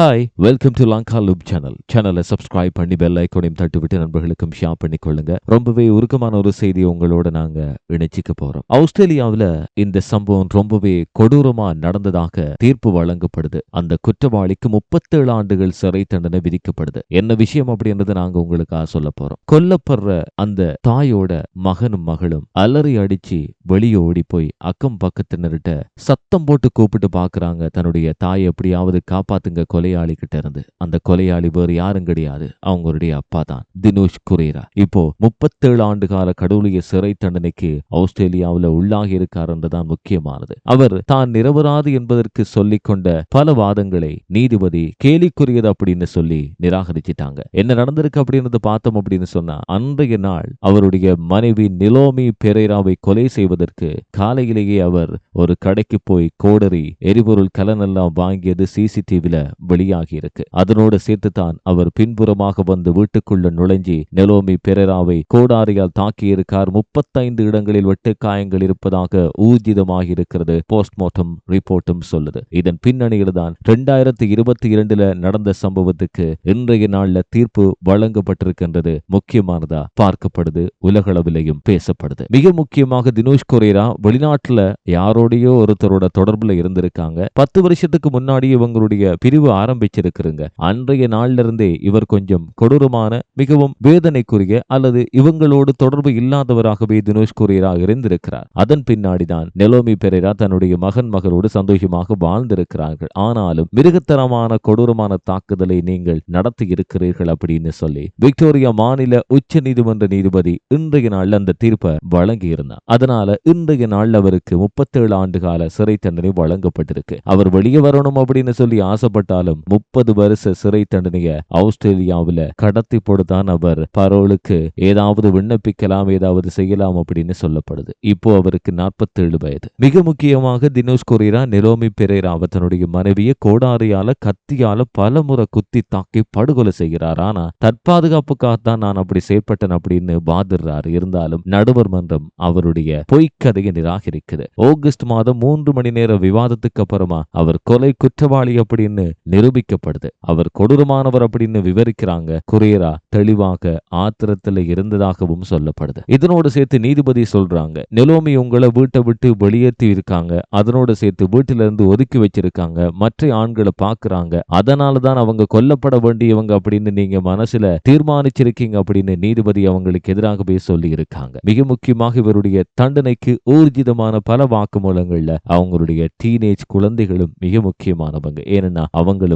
Hi welcome to லாங்கா loop channel சேனலை subscribe பண்ணி பெல் ஐக்கோனையும் தட்டுவிட்டு நண்பர்களுக்கும் ஷேர் பண்ணி கொள்ளுங்க. ரொம்பவே உருக்கமான ஒரு செய்தி உங்களோட நாங்க இணைச்சிக்க போறோம். ஆஸ்திரேலியாவில் இந்த சம்பவம் ரொம்பவே கொடூரமா நடந்ததாக தீர்ப்பு வழங்கப்படுது. அந்த குற்றவாளிக்கு முப்பத்தேழு ஆண்டுகள் சிறை தண்டனை விதிக்கப்படுது. என்ன விஷயம் அப்படின்றது நாங்க உங்களுக்காக சொல்ல போறோம். கொல்லப்படுற அந்த தாயோட மகனும் மகளும் அலறி அடிச்சு வெளியே ஓடி போய் அக்கம் பக்கத்தினர்கிட்ட சத்தம் போட்டு கூப்பிட்டு பாக்குறாங்க. தன்னுடைய தாயை எப்படியாவது காப்பாத்துங்க கொலை கொலையாளி கிட்ட இருந்து அந்த கொலையாளி வேறு யாரும் கிடையாது அவங்களுடைய அப்பா தான். தினேஷ் குரேரா. இப்போ முப்பத்தேழு ஆண்டு கால கடவுளிய சிறை தண்டனைக்கு ஆஸ்திரேலியாவில் உள்ளாகி இருக்காருன்றதான் முக்கியமானது. அவர் தான் நிரபராது என்பதற்கு சொல்லிக்கொண்ட பல வாதங்களை நீதிபதி கேலிக்குரியது அப்படின்னு சொல்லி நிராகரிச்சிட்டாங்க. என்ன நடந்திருக்கு அப்படின்றத பார்த்தோம் அப்படின்னு சொன்னா அன்றைய நாள் அவருடைய மனைவி நிலோமி பெரேராவை கொலை செய்வதற்கு காலையிலேயே அவர் ஒரு கடைக்கு போய் கோடரி எரிபொருள் கலன் எல்லாம் வாங்கியது சிசிடிவில வெளியாகி வெளியாகியிருக்கு அதனோடு சேர்த்துத்தான் அவர் பின்புறமாக வந்து வீட்டுக்குள்ள நுழைஞ்சி நெலோமி பெரேராவை கோடாரியால் தாக்கியிருக்கார். முப்பத்தைந்து இடங்களில் வெட்டு காயங்கள் இருப்பதாக ஊர்ஜிதமாகியிருக்கிறது. போஸ்ட்மார்ட்டம் ரிப்போர்ட்டும் சொல்லுது. இதன் பின்னணியில் தான் இரண்டாயிரத்தி இருபத்தி இரண்டுல நடந்த சம்பவத்துக்கு இன்றைய நாள்ல தீர்ப்பு வழங்கப்பட்டிருக்கின்றது. முக்கியமானதா பார்க்கப்படுது. உலகளவிலையும் பேசப்படுது. மிக முக்கியமாக தினேஷ் கொரேரா வெளிநாட்டுல யாரோடையோ ஒருத்தரோட தொடர்புல இருந்திருக்காங்க. பத்து வருஷத்துக்கு முன்னாடி இவங்களுடைய பிரிவு ஆரம்பிச்சிருக்கிறங்க. அன்றைய நாளிலிருந்தே இவர் கொஞ்சம் கொடூரமான மிகவும் வேதனைக்குரிய அல்லது இவங்களோடு தொடர்பு இல்லாதவராகவே தினேஷ் கொரேரா இருந்திருக்கிறார். அதன் பின்னாடிதான் நெலோமி பெரேரா தன்னுடைய மகன் மகளோடு சந்தோஷமாக வாழ்ந்திருக்கிறார்கள். ஆனாலும் மிருகத்தரமான கொடூரமான தாக்குதலை நீங்கள் நடத்தி இருக்கிறீர்கள் அப்படின்னு சொல்லி விக்டோரியா மாநில உச்ச நீதிமன்ற நீதிபதி இன்றைய நாள் அந்த தீர்ப்பை வழங்கியிருந்தார். அதனால இன்றைய நாள் அவருக்கு முப்பத்தேழு ஆண்டு கால சிறை தண்டனை வழங்கப்பட்டிருக்கு. அவர் வெளியே வரணும் அப்படின்னு சொல்லி ஆசைப்பட்டாலும் இருந்தாலும் முப்பது வருஷ சிறை தண்டனைய ஆஸ்திரேலியாவில் கடத்தி போடுதான் அவர் பரோலுக்கு ஏதாவது விண்ணப்பிக்கலாம் ஏதாவது செய்யலாம் அப்படின்னு சொல்லப்படுது. இப்போ அவருக்கு நாற்பத்தேழு வயது. மிக முக்கியமாக தினேஷ் கொரேரா நிலோமி பெரேராவை தன்னுடைய மனைவியை கோடாரியால கத்தியால பல முறை குத்தி தாக்கி படுகொலை செய்கிறார். ஆனா தற்பாதுகாப்புக்காகத்தான் நான் அப்படி செயற்பட்டேன் அப்படின்னு வாதிடுறார். இருந்தாலும் நடுவர் மன்றம் அவருடைய பொய்க்கதையை நிராகரிக்குது. ஆகஸ்ட் மாதம் மூன்று மணி நேர விவாதத்துக்கு அப்புறமா அவர் கொலை குற்றவாளி அப்படின்னு நிரூபிக்கப்படுது. அவர் கொடூரமானவர் அப்படின்னு விவரிக்கிறாங்க. குரேரா தெளிவாக ஆத்திரத்துல இருந்ததாகவும் சொல்லப்படுது. இதனோடு சேர்த்து நீதிபதி சொல்றாங்க நிலோமி உங்களை வீட்டை விட்டு வெளியேற்றி இருக்காங்க. அதனோட சேர்த்து வீட்டில இருந்து ஒதுக்கி வச்சிருக்காங்க. மற்ற ஆண்களை பாக்குறாங்க அதனாலதான் அவங்க கொல்லப்பட வேண்டியவங்க அப்படின்னு நீங்க மனசுல தீர்மானிச்சிருக்கீங்க அப்படின்னு நீதிபதி அவங்களுக்கு எதிராகவே சொல்லி இருக்காங்க மிக முக்கியமாக இவருடைய தண்டனைக்கு ஊர்ஜிதமான பல வாக்குமூலங்கள்ல அவங்களுடைய டீனேஜ் குழந்தைகளும் மிக முக்கியமானவங்க. ஏன்னா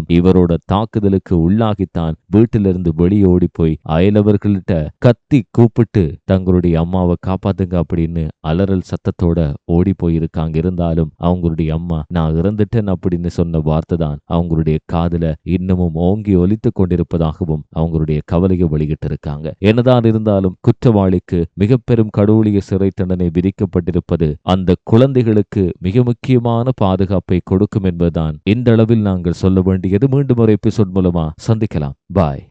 இவரோட தாக்குதலுக்கு உள்ளாகித்தான் வீட்டிலிருந்து வெளியே ஓடி போய் அயலவர்கள்ட்ட கத்தி கூப்பிட்டு தங்களுடைய அம்மாவை காப்பாத்துங்க அப்படின்னு அலறல் சத்தத்தோட ஓடி போயிருக்காங்க இருந்தாலும் அவங்களுடைய அம்மா நான் இறந்துட்டேன் அப்படின்னு சொன்ன வார்த்தை தான் அவங்களுடைய காதுல இன்னமும் ஓங்கி ஒலித்து கொண்டிருப்பதாகவும் அவங்களுடைய கவலையை வெளியிட்டு இருக்காங்க என்னதான் இருந்தாலும் குற்றவாளிக்கு மிக பெரும் கடவுளிய சிறை தண்டனை விதிக்கப்பட்டிருப்பது அந்த குழந்தைகளுக்கு மிக முக்கியமான பாதுகாப்பை கொடுக்கும் என்பதுதான். இந்த அளவில் நாங்கள் சொல்ல வேண்டியது. மீண்டும் ஒரு எபிசோட் மூலமா சந்திக்கலாம். பாய்